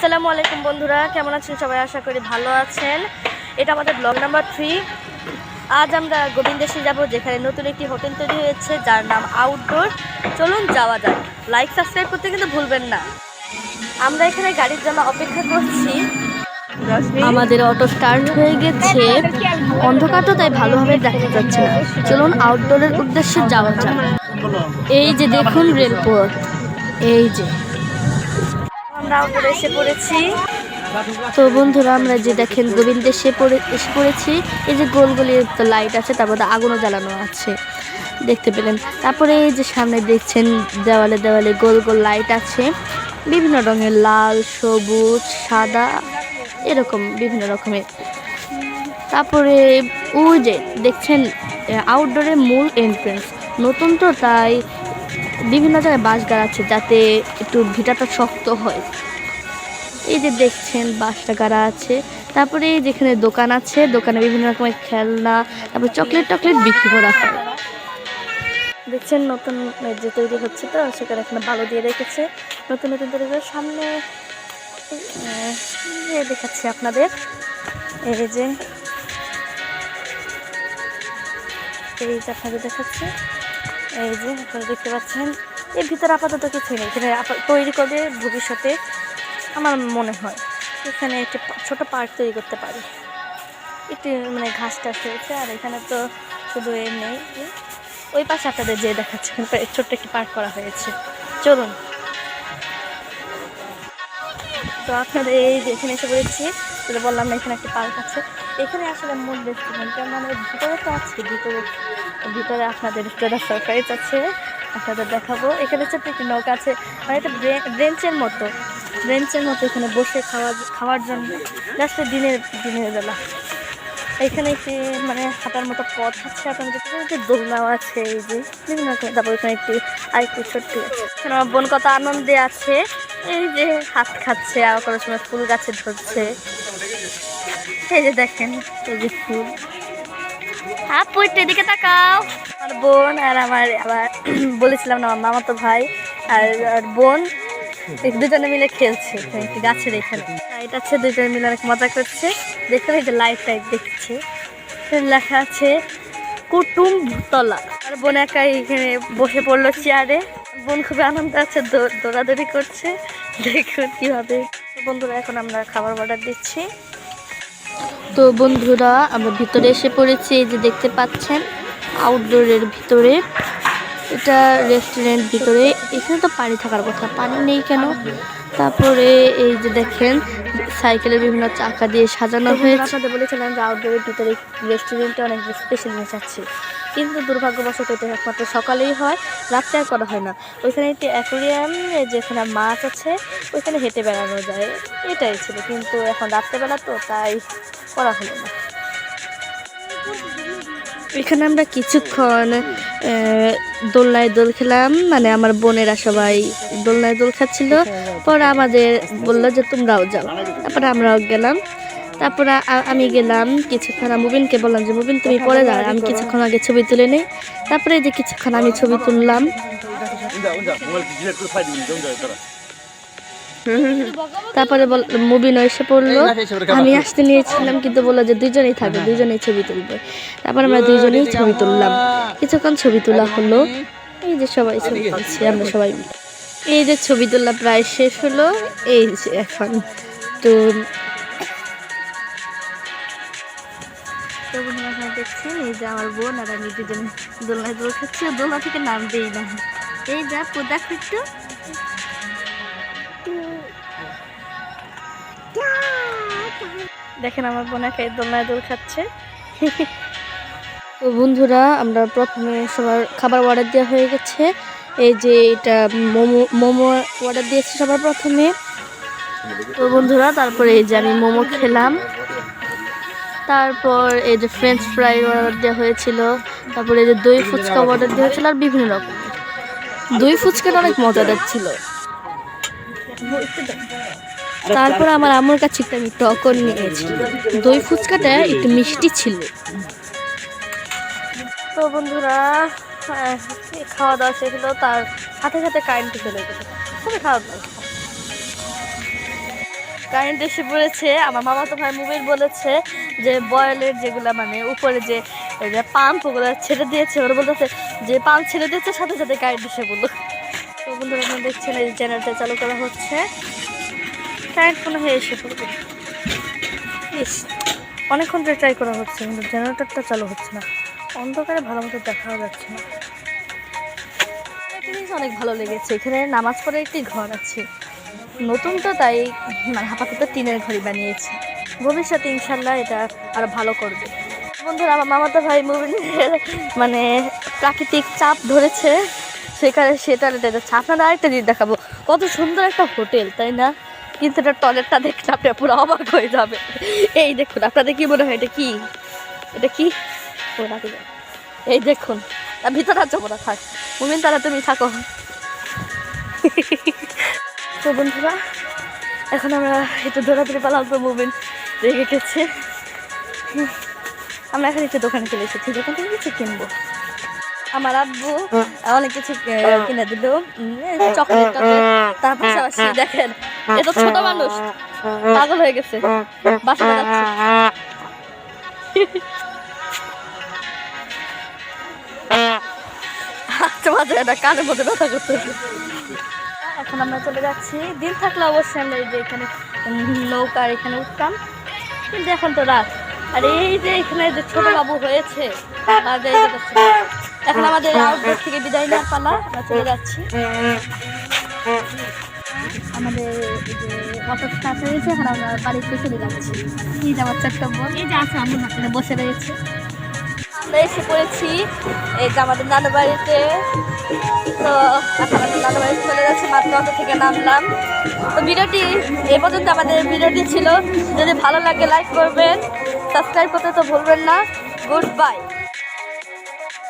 আসসালামু আলাইকুম বন্ধুরা কেমন আছেন সবাই? আশা করি ভালো আছেন। এটা আমাদের ব্লগ নাম্বার থ্রি আজ আমরা গোবিন্দেশে যাব যেখানে নতুন একটি হোটেল তৈরি হয়েছে যার নাম আউটডোর চলুন যাওয়া যাক। লাইক সাবস্ক্রাইব করতে কিন্তু ভুলবেন না। আমরা এখানে গাড়ির জন্য অপেক্ষা করছি। আমাদের অটো স্টার্ট হয়ে গেছে। অন্ধকার তো তাই ভালোভাবে দেখা যাচ্ছে না। চলুন আউটডোরের উদ্দেশ্যে যাওয়া যাক। এই যে দেখুন রেলপথ এই যে। আমরা আউটডোরে এসে পড়েছি। তো বন্ধুরা, আমরা যে দেখেন গোবিন্দ এসে পড়ে, এসে পড়েছি। এই যে গোল গলির তো লাইট আছে, তার মধ্যে আগুনও জ্বালানো আছে। দেখতে পেলেন। তারপরে এই যে সামনে দেখছেন দেওয়ালে দেওয়ালে গোল গোল লাইট আছে। বিভিন্ন রঙের লাল, সবুজ, সাদা, এরকম বিভিন্ন রকমের। তারপরে ওই যে দেখছেন আউটডোরের মূল এন্ট্রেন্স নতুন তো, তাই বিভিন্ন জায়গায় বাঁশ গাড়াচ্ছে যাতে একটু ভিটাটা শক্ত হয়। এই যে দেখছেন বাঁশটা গাড়া আছে। তারপরে যেখানে দোকান আছে, দোকানে বিভিন্ন রকমের খেলনা, তারপরে চকলেট টকলেট বিক্রি করা হয়। দেখছেন নতুন যে তৈরি হচ্ছে তো, সেখানে এখানে বালু দিয়ে রেখেছে। নতুন নতুন তৈরি করে সামনে দেখাচ্ছি আপনাদের। এই যে এই যে আপনাদের দেখাচ্ছে। এই যে, আপনারা দেখতে পাচ্ছেন। এর ভিতরে আপাতত কিছুই নেই। এখানে তৈরি করবে ভবিষ্যতে আমার মনে হয়। এখানে একটি ছোট পার্ক তৈরি করতে পারি। একটু মানে ঘাস টাস হয়েছে আর এখানে তো শুধু এ নেই। ওই পাশে আপনাদের যে দেখাচ্ছে ছোট্ট একটি পার্ক করা হয়েছে। চলুন। তো আপনাদের এই যে এখানে এসে পড়েছি, যেটা বললাম না, এখানে একটা পার্ক আছে। এখানে আসলে মূল রেস্টুরেন্ট মানে ভিতরে তো আছে, ভিতরে ভিতরে আপনাদের রেস্টুরেন্ট সারপ্রাইজ আছে, আপনাদের দেখাবো। এখানে ছোট্ট একটি নৌকা আছে মানে একটা ব্রেঞ্চের মতো। ব্রেঞ্চের মতো এখানে বসে খাওয়া খাওয়ার জন্য। লাস্টে দিনের দিনের বেলা। এখানে একটি মানে হাঁটার মতো পথ আছে, আপনাদের দেখতে দোলনাও আছে, এই যে বিভিন্ন রকমের। তারপর এখানে একটি, আরেকটি ছোট্ট এখানে আমার বোন কত আনন্দে আছে। এই যে হাত খাচ্ছে আর কোনো সময় ফুল গাছে ধরছে। এই যে দেখেন, এই যে ফুল। হ্যাঁ পুইটে দিকে তাকাও। আমার বোন আর আমার, আবার বলেছিলাম না, আমার মামাতো ভাই আর বোন। দুজনে মিলে খেলছে গাছের এখানে। লাইট আছে দুজনে মিলে অনেক মজা করছে। দেখুন এই যে লাইট টাইট দেখছে। লেখা আছে, কুটুম ভূতলা। আর বোন একাই এখানে বসে পড়ল চেয়ারে বোন খুবই আনন্দ আছে দৌড়াদৌড়ি করছে। দেখুন কীভাবে। বন্ধুরা, এখন আমরা খাবার অর্ডার দিচ্ছি। তো বন্ধুরা, আমরা ভিতরে এসে পড়েছি, এই যে দেখতে পাচ্ছেন আউটডোরের ভিতরে। এটা রেস্টুরেন্ট ভিতরে। এখানে তো পানি থাকার কথা। পানি নেই কেন? তারপরে এই যে দেখেন সাইকেলের বিভিন্ন চাকা দিয়ে সাজানো হয়েছে। আপনাদের বলেছিলাম যে আউটডোরের ভিতরে রেস্টুরেন্টে অনেক স্পেশাল জিনিস আছে। কিন্তু দুর্ভাগ্যবশত এটা একমাত্র সকালেই হয় রাত্রে আর করা হয় না। ওইখানে একটি অ্যাকোরিয়াম যেখানে মাছ আছে ওইখানে হেঁটে বেড়ানো যায়। এটাই ছিল। কিন্তু এখন রাত্রেবেলা তো তাই করা হলো না। এখানে আমরা কিছুক্ষণ দোলনায় দোল খেলাম। মানে আমার বোনেরা সবাই দোলনায় দোল খাচ্ছিল। পরে আমাদের বলল যে, তোমরাও যাও। তারপরে আমরাও গেলাম। তারপরে আমি গেলাম কিছুক্ষণ। মুবিনকে বললাম যে, মুবিন, তুমি পরে যাও। আমি কিছুক্ষণ আগে ছবি তুলে নিই। তারপরে যে কিছুক্ষণ আমি ছবি তুললাম। তারপরে বল মুবিন এসে পড়ল। আমি আসতে নিয়েছিলাম কিন্তু বলল যে দুজনেই থাকবে দুজনেই ছবি তুলবে। তারপর আমরা দুজনেই ছবি তুললাম। কিছুক্ষণ ছবি তোলা হলো। এই যে সবাই ছবি তুলছি আমরা সবাই মিলে। এই যে ছবি তোলা প্রায় শেষ হলো। এই যে এখন তো আপনারা দেখছেন এই যে আমার বোন আর আমি দুজনে দোলনায় দোল খাচ্ছি। দোলনা থেকে নামবেই না। এই যা দেখো একটু দেখেন আমার বোন একাই দোলনায় দোল খাচ্ছে। তো বন্ধুরা, আমরা প্রথমে সবার খাবার অর্ডার দেওয়া হয়ে গেছে। এই যে এটা মোমো মোমো অর্ডার দিয়েছি সবার প্রথমে। তো বন্ধুরা, তারপরে এই যে আমি মোমো খেলাম। তারপর এই যে ফ্রেঞ্চ ফ্রাই অর্ডার দেওয়া হয়েছিল। তারপরে এই যে দই ফুচকা অর্ডার দেওয়া হয়েছিল আর বিভিন্ন রকম। দই ফুচকাটা অনেক মজাদার ছিল। তারপর আমার আম্মুর কাছে একটা আমি টকর নিয়েছি। দই ফুচকাটা একটু মিষ্টি ছিল। তো বন্ধুরা খাওয়া দাওয়া শেষ হলো তার সাথে সাথে কারেন্ট চলে গেল খুবই খারাপ লাগছে। কারেন্ট এসে পড়েছে আমার মামা তো ভাই মোবাইল বলেছে যে বয়েলের যেগুলো মানে উপরে যে পাম্প ওগুলো ছেড়ে দিয়েছে ওরা বলতেছে যে পাম্প ছেড়ে দিয়েছে সাথে সাথে কারেন্ট এসে বলল তো বন্ধুরা দেখছেন এই জেনারেটর চালু করা হচ্ছে। কারেন্ট মনে হয় এসে পড়বে। ইস, অনেকক্ষণ ধরে ট্রাই করা হচ্ছে, কিন্তু জেনারেটরটা চালু হচ্ছে না। অন্ধকারে ভালো মতো দেখাও যাচ্ছে না। জিনিস অনেক ভালো লেগেছে। এখানে নামাজ পড়ে একটি ঘর আছে। নতুন তো তাই মানে আপাতত টিনের ঘড়ি বানিয়েছে। ভবিষ্যতে ইনশাল্লাহ এটা আরও ভালো করবে। বন্ধুরা, আমার মামাতো ভাই মুবিনের মানে প্রাকৃতিক চাপ ধরেছে। সেখানে সেটা যাচ্ছে আপনারা আরেকটা জিনিস দেখাবো। কত সুন্দর একটা হোটেল, তাই না? কিন্তু এটা টয়লেটটা দেখলে আপনি পুরো অবাক হয়ে যাবে। এই দেখুন আপনাদের কি মনে হয় এটা কি? এটা কি। এই দেখুন তার ভিতরে যাব না থাক। মুমিন তারা তুমি থাকো। তো বন্ধুরা এখন আমরা একটু দৌড়াদৌড়ি পালাম তো মুমিন রেগে গেছে। আমরা এখন একটু দোকানে চলে এসেছি। দোকান থেকে কিছু কিনবো। আমার আব্বু অনেক কিছু কিনে দিল। চকলেট টকলেট। তার পাশাপাশি দেখেন এটা ছোট মানুষ, পাগল হয়ে গেছে, বাসায় যাচ্ছে। আচ্ছা এখন আমরা চলে যাচ্ছি। দিন থাকলে অবশ্যই আমরা এই যে এখানে নৌকার এখানে উঠতাম। কিন্তু এখন তো রাত। আর এই যে এখানে যে ছোট বাবু হয়েছে এখন আমাদের থেকে বিদায় নেওয়ার পালা। আমরা চলে যাচ্ছি। আমাদের হয়েছে আমরা বাড়িতে চলে এই যে আমার এই যে আছে, আমি বসে রয়েছে। আমরা এসে পড়েছি আমাদের তো নানু বাড়িতে চলে যাচ্ছি থেকে নামলাম। তো এ আমাদের ভিডিওটি ছিল। যদি ভালো লাগে লাইক করবেন সাবস্ক্রাইব করতে তো ভুলবেন না। Good bye